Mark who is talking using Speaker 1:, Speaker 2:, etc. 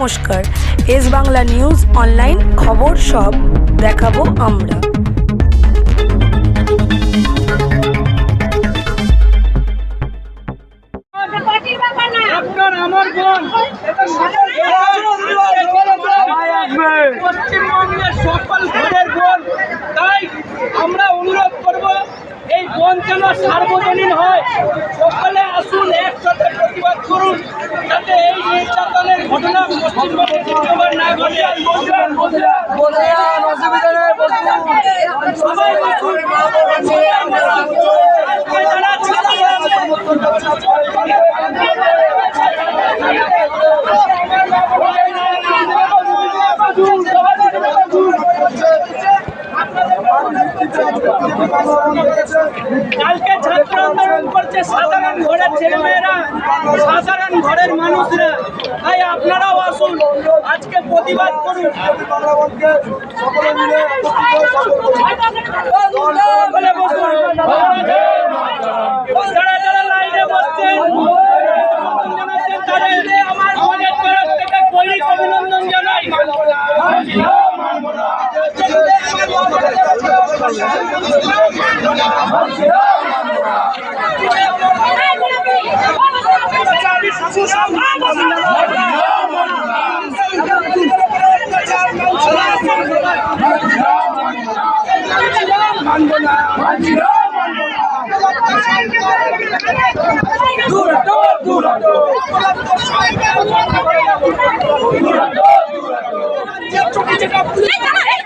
Speaker 1: নমস্কার। S Bangla news online খবর সব দেখাবো আমরা।
Speaker 2: আমরা অনুরোধ করব, এই বোন যেন সার্বজনীন হয়। সকলে আসুন কালকে ছাত্র ঘরের মানুষরা। তাই আপনারাও আসুন। আজকে প্রতিবাদ করুন। লাইনে অভিনন্দন জানাই।
Speaker 3: দূর